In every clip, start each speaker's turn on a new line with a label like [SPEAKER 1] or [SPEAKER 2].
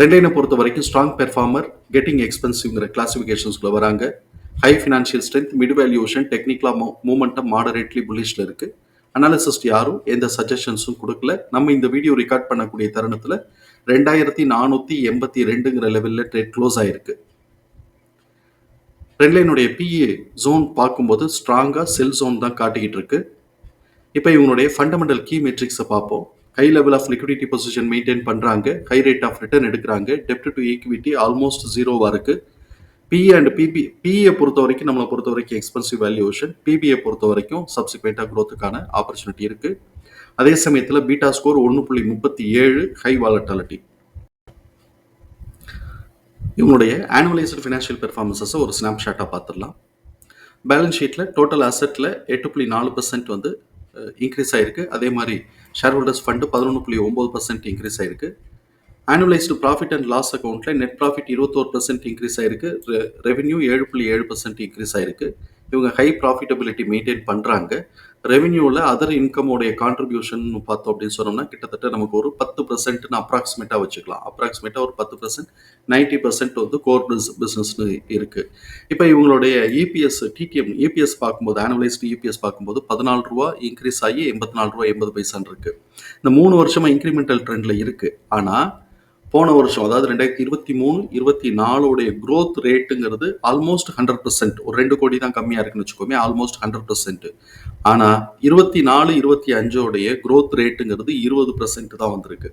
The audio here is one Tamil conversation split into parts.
[SPEAKER 1] ரெண்டைனை பொறுத்த வரைக்கும் ஸ்ட்ராங் பெர்ஃபார்மர் கெட்டிங் எக்ஸ்பென்சிவ்ங்கிற கிளாசிஃபிகேஷன்ஸ்குள்ள வராங்க. High financial strength mid valuation டெக்னிக்கலா மூமெண்டம் மாடரேட்லி புல்லிஷில் இருக்கு. அனாலிசிஸ்ட் யாரும் எந்த சஜஷன்ஸும் கொடுக்கல. நம்ம இந்த வீடியோ ரெக்கார்ட் பண்ணக்கூடிய தருணத்தில் ரெண்டாயிரத்தி நானூற்றி எண்பத்தி ரெண்டுங்கிற லெவலில் ட்ரேட் க்ளோஸ் ஆயிருக்கு. ரெண்ட்லைனுடைய பிஏ ஜோன் பார்க்கும்போது ஸ்ட்ராங்காக செல் ஜோன் தான் காட்டிக்கிட்டு இருக்கு. இப்போ இவங்களுடைய ஃபண்டமெண்டல் கீ மெட்ரிக்ஸை பார்ப்போம். High level of liquidity position maintain பண்ணுறாங்க ஹை ரேட் ஆஃப் ரிட்டர்ன் எடுக்கிறாங்க. டெப்ட் டு ஈக்விட்டி ஆல்மோஸ்ட் ஜீரோவாக இருக்கு. பிஏ அண்ட் பிபி பிஏ பொறுத்த வரைக்கும் நம்மளை பொறுத்த வரைக்கும் எக்ஸ்பென்சிவ் வேல்யூஷன் பிபிஏ பொறுத்த வரைக்கும் சப்சிக்வெண்ட்டாக க்ரோத்துக்கான ஆப்பர்ச்சுனிட்டி இருக்குது அதே சமயத்தில் பீட்டா ஸ்கோர் ஒன்று புள்ளி முப்பத்தி ஏழு ஹை வாலட்டாலிட்டி இவங்களுடைய ஆனுவலைஸ்டு ஃபினான்ஷியல் பெர்ஃபார்மன்ஸஸை ஒரு ஸ்னாப்ஷாட்டாக பார்த்துடலாம் பேலன்ஸ் ஷீட்டில் டோட்டல் அசெட்டில் எட்டு புள்ளி நாலு பர்சன்ட் வந்து இன்க்ரீஸ் ஆயிருக்கு. அதே மாதிரி ஷேர் ஹோல்டர்ஸ் ஃபண்டு பதினொன்று புள்ளி ஒம்பது பர்சன்ட் இன்க்ரீஸ் ஆயிருக்கு. ஆனுவலைஸ்டு ப்ராஃபிட் அண்ட் லாஸ் அக்கௌண்ட்டில் நெட் ப்ராஃபிட் இருபத்தோரு பர்சன்ட் இன்க்ரீஸ் ஆயிருக்கு. ரெவென்யூ ஏழு புள்ளி ஏழு பர்சன்ட் இன்க்ரீஸ் ஆயிருக்கு. இவங்க ஹை ப்ராஃபிட்டபிலிட்டி மெயின்டைன் பண்ணுறாங்க ரெவென்யூவில் அதர் இன்கமோடைய கான்ட்ரிபியூஷன் பார்த்தோம் அப்படின்னு சொன்னோம்னா கிட்டத்தட்ட நமக்கு ஒரு பத்து பர்சன்ட்னு அப்ராக்சிமேட்டாக வச்சுக்கலாம். அப்ராக்சிமேட்டாக ஒரு பத்து பர்சன்ட் நைன்டி பர்சன்ட் வந்து கோர் பிஸ் பிஸ்னஸ்னு இருக்குது இப்போ இவங்களுடைய இபிஎஸ் டிடிஎம் இபிஎஸ் பார்க்கும்போது ஆனுவலைஸ்டு இபிஎஸ் பார்க்கும்போது பதினாலு ரூபா இன்க்ரீஸ் ஆகி எண்பத்தி நாலு ரூபா எண்பது பைசான் இருக்குது இந்த மூணு வருஷமாக இன்க்ரிமெண்டல் ட்ரெண்டில் இருக்குது ஆனால் போன வருஷம் அதாவது ரெண்டாயிரத்தி இருபத்தி மூணு இருபத்தி நாலுடைய க்ரோத் ரேட்டுங்கிறது ஆல்மோஸ்ட் ஹண்ட்ரட் பர்சன்ட் ஒரு ரெண்டு கோடி தான் கம்மியாக இருக்குன்னு வச்சுக்கோமே ஆல்மோஸ்ட் ஹண்ட்ரட் பர்சன்ட் ஆனால் இருபத்தி நாலு இருபத்தி அஞ்சோடைய க்ரோத் ரேட்டுங்கிறது இருபது பர்சன்ட் தான் வந்திருக்கு.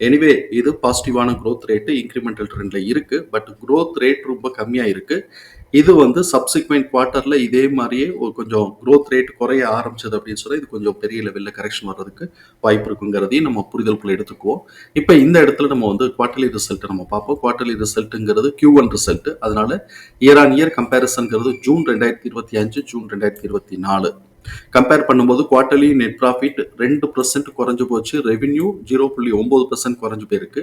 [SPEAKER 1] எனிவே இது பாசிட்டிவான க்ரோத் ரேட்டு இன்க்ரிமெண்டல் ட்ரெண்டில் இருக்குது பட் க்ரோத் ரேட் ரொம்ப கம்மியாக இருக்குது இது வந்து சப்சிக்வெண்ட் குவார்ட்டரில் இதே மாதிரியே ஒரு கொஞ்சம் க்ரோத் ரேட் குறைய ஆரம்பிச்சது அப்படின்னு சொன்னால் இது கொஞ்சம் பெரிய லெவலில் கரெக்ஷன் வர்றதுக்கு வாய்ப்பு இருக்குங்கிறதையும் நம்ம புரிதலுக்குள்ள எடுத்துக்குவோம். இப்போ இந்த இடத்துல நம்ம வந்து குவார்ட்டர்லி ரிசல்ட்டை நம்ம பார்ப்போம். குவார்ட்டர்லி ரிசல்ட்டுங்கிறது கியூ ஒன் ரிசல்ட் அதனால இயர் ஆன் இயர் கம்பேரிசன்கிறது ஜூன் ரெண்டாயிரத்தி இருபத்தி அஞ்சு ஜூன் ரெண்டாயிரத்தி இருபத்தி நாலு. கம்பேர் பண்ணும்போது குவார்டர்லி நெட் ப்ராஃபிட் ரெண்டு பர்சன்ட் குறைஞ்சு போச்சு. ரெவென்யூ ஜீரோ புள்ளி ஒம்பது பர்சன்ட் குறைஞ்சு போயிருக்கு.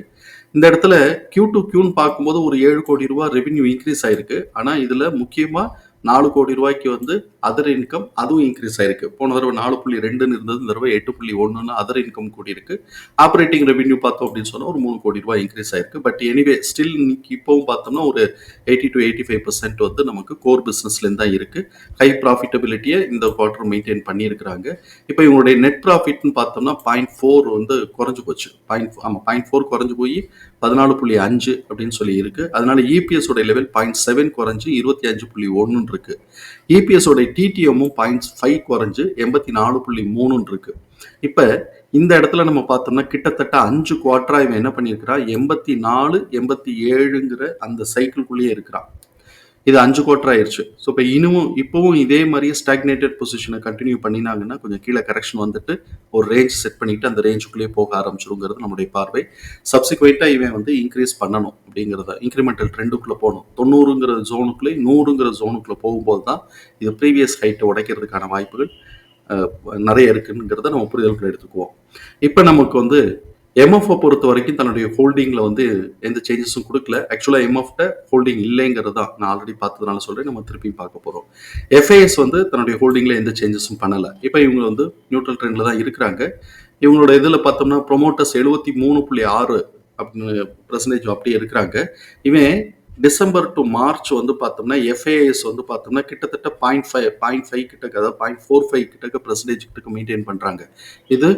[SPEAKER 1] இந்த இடத்துல கியூ டு கியூன்னு பார்க்கும்போது ஒரு ஏழு கோடி ரூபாய் ரெவென்யூ இன்க்ரீஸ் ஆயிருக்கு. ஆனால் இதில் முக்கியமாக நாலு கோடி ரூபாய்க்கு வந்து அதர் இன்கம் அதுவும் இன்க்ரீஸ் ஆயிருக்கு. போன தடவை நாலு புள்ளி ரெண்டுன்னு இருந்தது இந்த தடவை எட்டு புள்ளி ஒன்றுன்னு அதர் இன்கம் கூடி இருக்கு ஆப்ரேட்டிங் ரெவென்யூ பார்த்தோம் அப்படின்னு சொன்னால் ஒரு மூணு கோடி ரூபாய் இன்க்ரீஸ் ஆயிருக்கு. பட் எனிவே ஸ்டில் இன்னைக்கு இப்போவும் பார்த்தோம்னா ஒரு eighty to eighty five percent வந்து நமக்கு கோர் பிஸ்னஸ்லேருந்து தான் இருக்கு. ஹை ப்ராஃபிட்டபிலிட்டியை இந்த குவார்டர் மெயின்டைன் பண்ணியிருக்கிறாங்க. இப்போ இவங்களுடைய நெட் ப்ராஃபிட்னு பார்த்தோம்னா பாயிண்ட் ஃபோர் வந்து குறைஞ்சு போச்சு. பாயிண்ட் ஆமாம் பாயிண்ட் ஃபோர் குறைஞ்சு போய் பதினாலு புள்ளி அஞ்சு அப்படின்னு சொல்லி இருக்கு. அதனால இபிஎஸ் உடைய லெவல் பாயிண்ட் செவன் குறைஞ்சு இருபத்தி அஞ்சு புள்ளி ஒன்றுன்னு இருக்கு. இபிஎஸ் உடைய டிடிஎம்மும் பாயிண்ட்ஸ் ஃபைவ் குறைஞ்சு எண்பத்தி நாலு புள்ளி மூணுன்னு இருக்கு. இப்போ இந்த இடத்துல நம்ம பார்த்தோம்னா கிட்டத்தட்ட அஞ்சு குவார்டரா இவன் என்ன பண்ணியிருக்கிறான் எண்பத்தி நாலு எண்பத்தி ஏழுங்கிற அந்த சைக்கிள்குள்ளேயே இருக்கிறான். இது அஞ்சு குவார்டர் ஆயிடுச்சு ஸோ இப்போ இன்னமும் இப்போவும் இதே மாதிரியே ஸ்டாக்னேட்டட் பொசிஷனை கண்டினியூ பண்ணினாங்கன்னா கொஞ்சம் கீழே கரெக்ஷன் வந்துட்டு ஒரு ரேஞ்ச் செட் பண்ணிட்டு அந்த ரேஞ்சுக்குள்ளேயே போக ஆரம்பிச்சிருங்கிறது நம்மளுடைய பார்வை. சப்சிக்வெண்ட்டாக இவன் வந்து இன்க்ரீஸ் பண்ணணும் அப்படிங்கிறத இன்க்ரிமெண்டல் ட்ரெண்டுக்குள்ளே போகணும். தொண்ணூறுங்கிற ஜோனுக்குள்ளே நூறுங்கிற ஜோனுக்குள்ளே போகும்போது தான் இது ப்ரீவியஸ் ஹைட்டை உடைக்கிறதுக்கான வாய்ப்புகள் நிறைய இருக்குங்கிறத நம்ம புரிதலுக்குள்ள எடுத்துக்குவோம். இப்போ நமக்கு வந்து எம்எஃப்ஐ பொறுத்த வரைக்கும் தன்னுடைய ஹோல்டிங்கில் வந்து எந்த சேஞ்சஸும் கொடுக்கல. ஆக்சுவலாக எம்எஃப்ட ஹோல்டிங் இல்லைங்கிறது தான் நான் ஆல்ரெடி பார்த்ததுனால சொல்கிறேன் நம்ம திருப்பி பார்க்க போகிறோம் எஃப்ஐஎஸ் வந்து தன்னுடைய ஹோல்டிங்கில் எந்த சேஞ்சஸும் பண்ணலை. இப்போ இவங்க வந்து நியூட்ரல் ட்ரெண்டில் தான் இருக்கிறாங்க. இவங்களோட இதில் பார்த்தோம்னா ப்ரொமோட்டர்ஸ் எழுபத்தி மூணு புள்ளி ஆறு அப்படின்னு பர்சன்டேஜ் அப்படியே இருக்கிறாங்க. இவன் டிசம்பர் டு மார்ச் வந்து பார்த்தோம்னா எஃப்ஐஎஸ் வந்து பார்த்தோம்னா கிட்டத்தட்ட பாயிண்ட் ஃபைவ் பாயிண்ட் ஃபைவ் கிட்டக்க அதாவது பாயிண்ட் ஃபோர் ஃபைவ் கிட்டக்க பர்சன்டேஜ் கிட்டக்க மெயின்டைன் பண்ணுறாங்க இது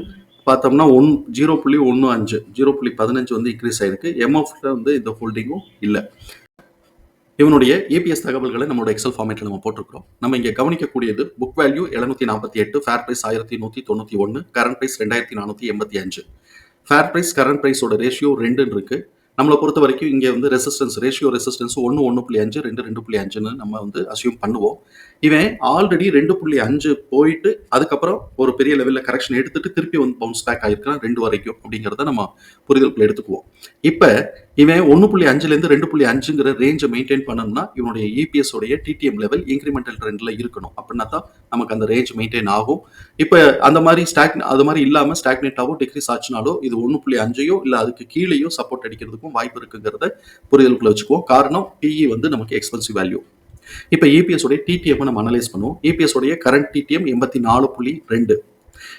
[SPEAKER 1] பார்த்தோம்னா ஒன் ஜீரோ புள்ளி ஒன்று அஞ்சு ஜீரோ புள்ளி பதினஞ்சு வந்து இன்க்ரீஸ் ஆயிருக்கு. எம்எஃப்ல வந்து இந்த ஹோல்டிங்கும் இல்லை. இவனுடைய ஏபிஎஸ் தகவல்களை நம்மளோட எக்ஸல் ஃபார்மேட்டில் நம்ம போட்டிருக்கிறோம். நம்ம இங்கே கவனிக்கக்கூடியது புக் வேல்யூ எழுநூத்தி நாற்பத்தி எட்டு ஃபேர் பிரைஸ் ஆயிரத்தி நூற்றி தொண்ணூற்றி ஒன்று கரண்ட் பிரைஸ் ரெண்டாயிரத்தி நானூற்றி எண்பத்தி அஞ்சு. ஃபேர் பிரைஸ் கரண்ட் பிரைஸோட ரேஷியோ ரெண்டுன்னு இருக்குது நம்மளை பொறுத்த வரைக்கும் இங்கே வந்து ரெசிஸ்டன்ஸ் ரேஷியோ ரெசிஸ்டன்ஸ் ஒன்று ஒன்று புள்ளி அஞ்சு ரெண்டு ரெண்டு புள்ளி அஞ்சுன்னு நம்ம வந்து அசியூம் பண்ணுவோம். இவன் ஆல்ரெடி ரெண்டு புள்ளி அஞ்சு போயிட்டு அதுக்கப்புறம் ஒரு பெரிய லெவலில் கரெக்ஷன் எடுத்துட்டு திருப்பி வந்து பவுன்ஸ் பேக் ஆயிருக்கான் ரெண்டு வரைக்கும் அப்படிங்கிறத நம்ம புரிதலுக்குள்ள எடுத்துக்குவோம். இப்போ இவன் ஒன்று புள்ளி அஞ்சுலேருந்து ரெண்டு புள்ளி அஞ்சுங்கிற ரேஞ்சை மெயின்டைன் பண்ணணும்னா இவனுடைய இபிஎஸ் உடைய டிடிஎம் லெவல் இன்க்ரிமெண்டல் ட்ரெண்டில் இருக்கணும். அப்படின்னா தான் நமக்கு அந்த ரேஞ்ச் மெயின்டைன் ஆகும். இப்போ அந்த மாதிரி ஸ்டாக் அது மாதிரி இல்லாமல் ஸ்டாக்னேட்டாவோ டிக்ரீஸ் ஆச்சுனாலோ இது ஒன்று புள்ளி அஞ்சையோ இல்லை அதுக்கு கீழேயோ சப்போர்ட் அடிக்கிறதுக்கும் வாய்ப்பு இருக்குங்கிறத புரிதலுக்குள்ள வச்சுக்குவோம். காரணம் பிஇ வந்து நமக்கு எக்ஸ்பென்சிவ் வேல்யூ இப்போ இபிஎஸ் உடைய டிடிஎம் நம்ம அனலைஸ் பண்ணுவோம். இபிஎஸ் உடைய கரண்ட் டிடிஎம் எண்பத்தி நாலு புள்ளி ரெண்டு.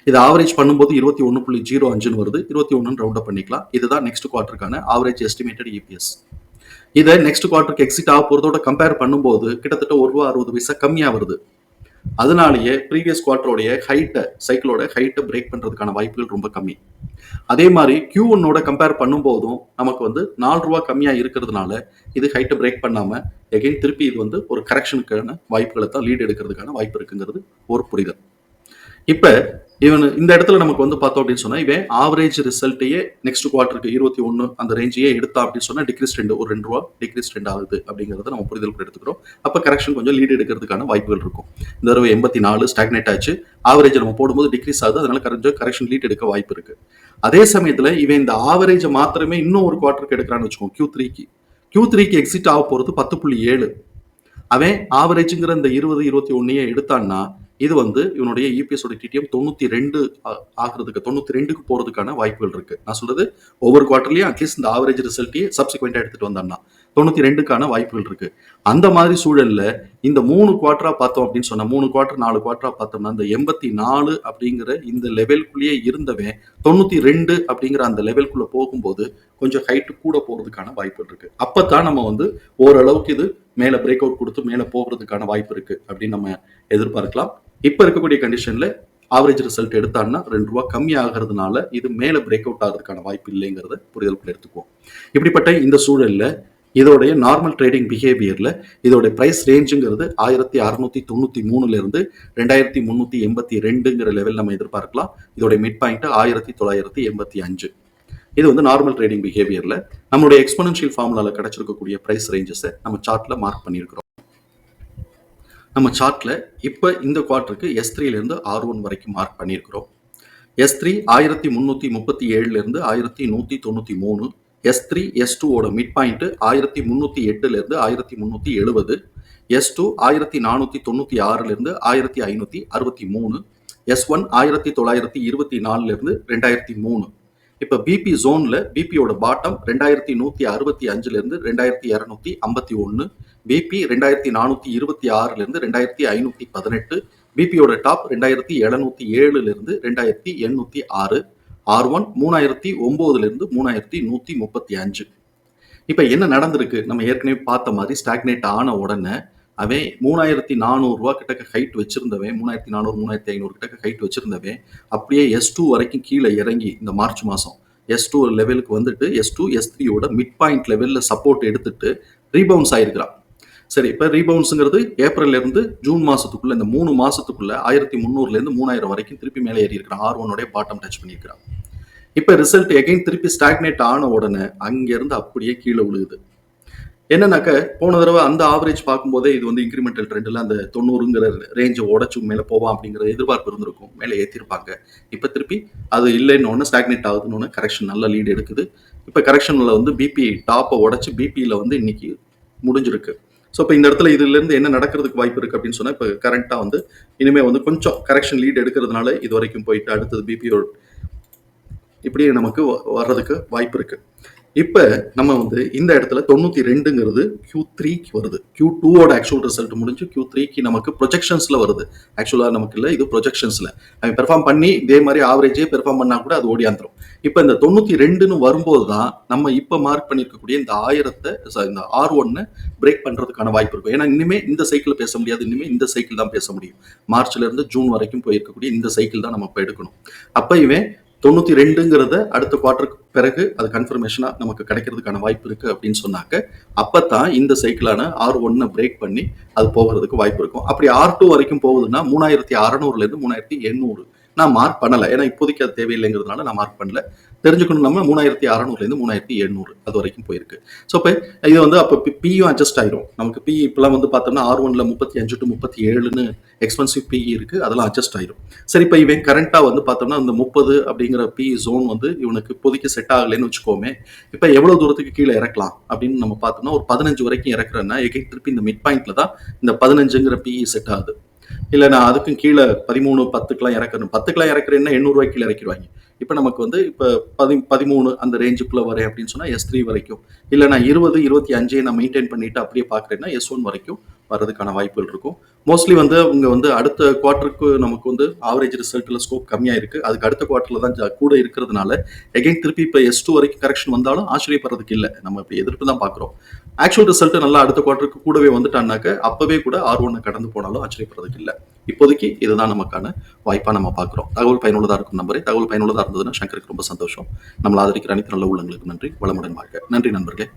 [SPEAKER 1] இது ஆவரேஜ் பண்ணும்போது இருபத்தி ஒன்று புள்ளி ஜீரோ அஞ்சுன்னு வருது. இருபத்தி ஒன்றுன்னு ரவுண்ட் அப் பண்ணிக்கலாம். இதுதான் நெக்ஸ்ட் குவார்ட்டருக்கான ஆவரேஜ் எஸ்டிமேட்டட் இபிஎஸ் இதை நெக்ஸ்ட் குவார்ட்டருக்கு எக்ஸிட் ஆக போகிறதோட கம்பேர் பண்ணும்போது கிட்டத்தட்ட ஒரு ரூபா அறுபது பைசா கம்மியாக வருது. அதனாலேயே ப்ரீவியஸ் குவார்ட்டரோடைய ஹைட்டை சைக்கிளோட ஹைட்டை பிரேக் பண்ணுறதுக்கான வாய்ப்புகள் ரொம்ப கம்மி. அதே மாதிரி கியூ ஒன்னோட கம்பேர் பண்ணும்போதும் நமக்கு வந்து நாலு ரூபா கம்மியாக இருக்கிறதுனால இது ஹைட்டை பிரேக் பண்ணாமல் எகைன் திருப்பி இது வந்து ஒரு கரெக்ஷனுக்கான வாய்ப்புகளை தான் லீடு எடுக்கிறதுக்கான வாய்ப்பு இருக்குங்கிறது ஒரு புரிதல். இப்போ இவன் இந்த இடத்துல நமக்கு வந்து பார்த்தோம் அப்படின்னு சொன்னா இவன் ஆவரேஜ் ரிசல்ட்டையே நெக்ஸ்ட் குவார்டருக்கு இருபத்தி ஒன்று அந்த ரேஞ்சையே எடுத்தா அப்படின்னு சொன்னா டிக்ரீஸ் ரெண்டு ஒரு ரெண்டு ரூபா டிக்ரீஸ் ரெண்டு ஆகுது அப்படிங்கிறத நம்ம புரிதல் எடுத்துக்கிறோம். அப்போ கரெக்ஷன் கொஞ்சம் லீட் எடுக்கிறதுக்கான வாய்ப்புகள் இருக்கும். இந்த தடவை எண்பத்தி நாலு ஸ்டாக்னேட் ஆச்சு. ஆவரேஜ் நம்ம போடும்போது டிக்ரீஸ் ஆகுது. அதனால கொஞ்சம் கரெக்ஷன் லீட் எடுக்க வாய்ப்பு இருக்கு. அதே சமயத்துல இவன் இந்த ஆவரேஜை மாத்திரமே இன்னும் ஒரு குவார்டருக்கு எடுக்கிறான்னு வச்சுக்கோங்க கியூ த்ரீக்கு கியூ த்ரீக்கு எக்ஸிட் ஆக போறது பத்து புள்ளி ஏழு. அவன் ஆவரேஜுங்கிற இந்த இருபது இருபத்தி ஒன்னையே எடுத்தான்னா இது வந்து இவனுடைய இபிஎஸ் உடைய டிடிஎம் தொண்ணூற்றி ரெண்டு ஆகிறதுக்கு தொண்ணூற்றி ரெண்டுக்கு போகிறதுக்கான வாய்ப்புகள் இருக்குது நான் சொல்கிறது ஒவ்வொரு குவார்டர்லயும் அட்லீஸ்ட் இந்த ஆவரேஜ் ரிசல்ட்டையே சப்சிக்வெண்டா எடுத்துகிட்டு வந்தான்னா தொண்ணூற்றி ரெண்டுக்கான வாய்ப்புகள் இருக்குது அந்த மாதிரி சூழலில் இந்த மூணு குவார்ட்டராக பார்த்தோம் அப்படின்னு சொன்னால் மூணு குவார்டர் நாலு குவார்ட்டராக பார்த்தோம்னா இந்த எண்பத்தி நாலு அப்படிங்கிற இந்த லெவல்குள்ளேயே இருந்தவன் தொண்ணூற்றி ரெண்டு அப்படிங்கிற அந்த லெவல்குள்ளே போகும்போது கொஞ்சம் ஹைட்டு கூட போகிறதுக்கான வாய்ப்புகள் இருக்குது அப்போ தான் நம்ம வந்து ஓரளவுக்கு இது மேலே பிரேக் அவுட் கொடுத்து மேலே போகிறதுக்கான வாய்ப்பு இருக்குது அப்படின்னு நம்ம எதிர்பார்க்கலாம். இப்போ இருக்கக்கூடிய கண்டிஷனில் ஆவரேஜ் ரிசல்ட் எடுத்தான்னா ரெண்டு ரூபா கம்மி ஆகிறதுனால இது மேலே பிரேக் அவுட் ஆகிறதுக்கான வாய்ப்பு இல்லைங்கிறத புரிதலுக்குள்ள எடுத்துக்குவோம். இப்படிப்பட்ட இந்த சூழலில் இதோடைய நார்மல் ட்ரேடிங் பிஹேவியரில் இதோட ப்ரைஸ் ரேஞ்சுங்கிறது ஆயிரத்தி அறுநூத்தி தொண்ணூத்தி மூணுலேருந்து ரெண்டாயிரத்தி முந்நூற்றி எண்பத்தி ரெண்டுங்கிற லெவல் நம்ம எதிர்பார்க்கலாம். இதோடைய மிட் பாயிண்ட் ஆயிரத்தி தொள்ளாயிரத்தி எண்பத்தி அஞ்சு. இது வந்து நார்மல் ட்ரேடிங் பிஹேவியரில் நம்மளுடைய எக்ஸ்பனன்ஷியல் ஃபார்முலாவில் கிடைச்சிருக்கக்கூடிய பிரைஸ் ரேஞ்சஸை நம்ம சார்ட்டில் மார்க் பண்ணியிருக்கிறோம். நம்ம சார்ட்டில் இப்போ இந்த குவார்ட்டருக்கு எஸ் த்ரீலேருந்து ஆர் ஒன் வரைக்கும் மார்க் பண்ணியிருக்கிறோம். எஸ் த்ரீ ஆயிரத்தி முந்நூற்றி முப்பத்தி ஏழுலேருந்து ஆயிரத்தி நூற்றி தொண்ணூற்றி மூணு எஸ் த்ரீ எஸ் டூவோட மிட் பாயிண்ட்டு ஆயிரத்தி முந்நூற்றி எட்டுலேருந்து ஆயிரத்தி முந்நூற்றி எழுபது எஸ் டூ ஆயிரத்தி நானூற்றி தொண்ணூற்றி ஆறுலேருந்து ஆயிரத்தி ஐநூற்றி அறுபத்தி மூணு எஸ் ஒன் ஆயிரத்தி தொள்ளாயிரத்தி இருபத்தி நாலுலேருந்து ரெண்டாயிரத்தி மூணு. இப்போ பிபி ஜோனில் பிபியோட பாட்டம் ரெண்டாயிரத்தி நூற்றி அறுபத்தி அஞ்சுலேருந்து ரெண்டாயிரத்தி இரநூத்தி ஐம்பத்தி ஒன்று பிபி ரெண்டாயிரத்தி நானூற்றி இருபத்தி ஆறுலேருந்து ரெண்டாயிரத்தி ஐநூற்றி பதினெட்டு பிபியோட டாப் ரெண்டாயிரத்தி எழுநூத்தி ஏழுலேருந்து ரெண்டாயிரத்தி எண்ணூற்றி ஆறு ஆர் ஒன் மூணாயிரத்தி ஒம்போதுலேருந்து மூணாயிரத்தி நூற்றி முப்பத்தி அஞ்சு. இப்போ என்ன நடந்திருக்கு? நம்ம ஏற்கனவே பார்த்த மாதிரி ஸ்டாக்னேட் ஆன உடனே அவன் மூணாயிரத்தி நானூறுரூவா கிட்டக்க ஹைட் வச்சிருந்தவன் மூணாயிரத்தி நானூறு மூணாயிரத்தி ஐநூறு கிட்டக்க ஹைட் வச்சிருந்தவன் அப்படியே எஸ் டூ வரைக்கும் கீழே இறங்கி இந்த மார்ச் மாதம் எஸ் டூ லெவலுக்கு வந்துட்டு எஸ் டூ எஸ் த்ரீயோட மிட் பாயிண்ட் லெவலில் சப்போர்ட் எடுத்துட்டு ரீபவுன்ஸ் ஆயிருக்கிறான். சரி இப்போ ரீபவுன்ஸுங்கிறது ஏப்ரல்ல இருந்து ஜூன் மாதத்துக்குள்ளே இந்த மூணு மாதத்துக்குள்ளே ஆயிரத்தி முந்நூறுலேருந்து மூணாயிரம் வரைக்கும் திருப்பி மேலே ஏறி இருக்கிறான் ஆர் ஒன்னோட பாட்டம் டச் பண்ணியிருக்கிறான். இப்போ ரிசல்ட் எகைன் திருப்பி ஸ்டாக்னேட் ஆன உடனே அங்கேருந்து அப்படியே கீழே விழுகுது என்னன்னாக்க போன தடவை அந்த ஆவரேஜ் பார்க்கும்போதே இது வந்து இன்க்ரிமெண்டல் ட்ரெண்டில் அந்த தொண்ணூறுங்கிற ரேஞ்சை உடச்சும் மேலே போவான் அப்படிங்கிற எதிர்பார்ப்பு இருந்திருக்கும். மேலே ஏற்றிருப்பாங்க இப்போ திருப்பி அது இல்லைன்னு ஒன்று ஸ்டாக்னேட் ஆகுதுன்னு கரெக்ஷன் நல்ல லீடு எடுக்குது. இப்போ கரெக்ஷனில் வந்து பிபி டாப்பை உடச்சி பிபியில் வந்து இன்னைக்கு முடிஞ்சிருக்கு. ஸோ இப்போ இந்த இடத்துல இதுலேருந்து என்ன நடக்கிறதுக்கு வாய்ப்பு இருக்குது அப்படின்னு சொன்னால் இப்போ கரண்ட்டாக வந்து இனிமேல் வந்து கொஞ்சம் கரெக்ஷன் லீட் எடுக்கிறதுனால இது வரைக்கும் போயிட்டு அடுத்தது பிபிஓ இப்படியே நமக்கு வ- வர்றதுக்கு வாய்ப்பு இருக்குது இப்போ நம்ம வந்து இந்த இடத்துல தொண்ணூற்றி ரெண்டுங்கிறது கியூ த்ரீக்கு வருது. கியூ டூவோட ஆக்சுவல் ரிசல்ட் முடிஞ்சு கியூ த்ரீக்கு நமக்கு ப்ரொஜெக்ஷன்ஸில் வருது. ஆக்சுவலாக நமக்கு இல்லை இது ப்ரொஜெக்ஷன்ஸில் அவன் பெர்ஃபார்ம் பண்ணி இதே மாதிரி ஆவரேஜே பெர்ஃபார்ம் பண்ணால் கூட அது ஓடியாந்துரும். இப்போ இந்த தொண்ணூற்றி ரெண்டுன்னு வரும்போது தான் நம்ம இப்போ மார்க் பண்ணியிருக்கக்கூடிய இந்த ஆயிரத்தை sorry, இந்த ஆர் ஒன்னு பிரேக் பண்ணுறதுக்கான வாய்ப்பு இருக்கும். ஏன்னா இனிமேல் இந்த சைக்கிள் பேச முடியாது இனிமேல் இந்த சைக்கிள் தான் பேச முடியும். மார்ச்லேருந்து ஜூன் வரைக்கும் போயிருக்கக்கூடிய இந்த சைக்கிள் தான் நம்ம இப்போ எடுக்கணும். அப்போ இவன் தொண்ணூற்றி ரெண்டுங்கிறத அடுத்த குவார்டருக்கு பிறகு அது கன்ஃபர்மேஷனாக நமக்கு கிடைக்கிறதுக்கான வாய்ப்பு இருக்குது அப்படின்னு சொன்னாக்க அப்போ தான் இந்த சைக்கிளான ஆர் ஒன்னை பிரேக் பண்ணி அது போகிறதுக்கு வாய்ப்பு இருக்கும். அப்படி ஆர் டூ வரைக்கும் போகுதுன்னா மூணாயிரத்தி அறநூறுலேருந்து மூணாயிரத்தி எண்ணூறு. நான் மார்க் பண்ணலை. ஏன்னா இப்போதைக்கு அது தேவையில்லைங்கிறதுனால நான் மார்க் பண்ணல. தெரிஞ்சுக்கணும் நம்ம மூணாயிரத்தி அறநூறுலேருந்து மூணாயிரத்தி எழுநூறு அது வரைக்கும் போயிருக்கு. ஸோ இப்போ இது வந்து அப்போ பியும் அட்ஜஸ்ட் ஆயிரும். நமக்கு பி இப்போலாம் வந்து பார்த்தோம்னா ஆர் ஒன்ல முப்பத்தி அஞ்சு டு முப்பத்தி ஏழுன்னு எக்ஸ்பென்சிவ் பிஇ இருக்குது அதெல்லாம் அட்ஜஸ்ட் ஆயிரும். சரி இப்போ இவன் கரண்ட்டாக வந்து பார்த்தோம்னா இந்த முப்பது அப்படிங்கிற பிஇ ஜோன் வந்து இவனுக்கு இப்போதைக்கு செட் ஆகலைன்னு வச்சுக்கோமே இப்போ எவ்வளோ தூரத்துக்கு கீழே இறக்கலாம் அப்படின்னு நம்ம பார்த்தோம்னா ஒரு பதினஞ்சு வரைக்கும் இறக்குறேன்னா எகைன் திருப்பி இந்த மிட் பாயிண்ட்ல தான் இந்த பதினஞ்சுங்கிற பிஇ செட் ஆகுது. இல்லை நான் அதுக்கும் கீழே பதிமூணு பத்துக்கெலாம் இறக்கணும். பத்துக்கெலாம் இறக்குறேன்னா எண்ணூறுவாய்க்கு கீழே இறக்கிடுவாங்க. இப்போ நமக்கு வந்து இப்போ பதி பதிமூணு அந்த ரேஞ்சுக்குள்ளே வரேன் அப்படின்னு சொன்னால் எஸ் த்ரீ வரைக்கும். இல்லை நான் இருபது இருபத்தி அஞ்சே நான் மெயின்டைன் பண்ணிட்டு அப்படியே பார்க்குறேன்னா எஸ் ஒன் வரைக்கும் வர்றதுக்கான வாய்ப்புகள் இருக்கும். மோஸ்ட்லி வந்து அவங்க வந்து அடுத்த குவார்ட்டருக்கு நமக்கு வந்து ஆவரேஜ் ரிசல்ட்டில் ஸ்கோப் கம்மியாக இருக்குது அதுக்கு அடுத்த குவார்ட்டரில் தான் ஜா- கூட இருக்கிறதுனால எகைன் திருப்பி இப்போ எஸ் டூ வரைக்கும் கரெக்ஷன் வந்தாலும் ஆச்சரியப்படுறதுக்கு இல்லை. நம்ம இப்போ எதிர்ப்பு தான் பார்க்குறோம் ஆக்சுவல் ரிசல்ட் நல்லா அடுத்த குவார்ட்டருக்கு கூடவே வந்துட்டான்னாக்க அப்பவே கூட ஆர் ஒன்னை கடந்து போனாலும் ஆச்சரியப்படுறதுக்கு இல்லை. இப்போதைக்கு இதுதான் நமக்கான வாய்ப்பாக நம்ம பார்க்குறோம். தகவல் பயனுள்ளதாக இருக்கும் நம்பரே தகவல் பயனுள்ளதாக இருந்ததுன்னா சங்கருக்கு ரொம்ப சந்தோஷம். நம்மளை ஆதரிக்கிற அனைத்து நல்ல உள்ளங்களுக்கு நன்றி. வளமுடன் வாழ்க. நன்றி நண்பர்களே.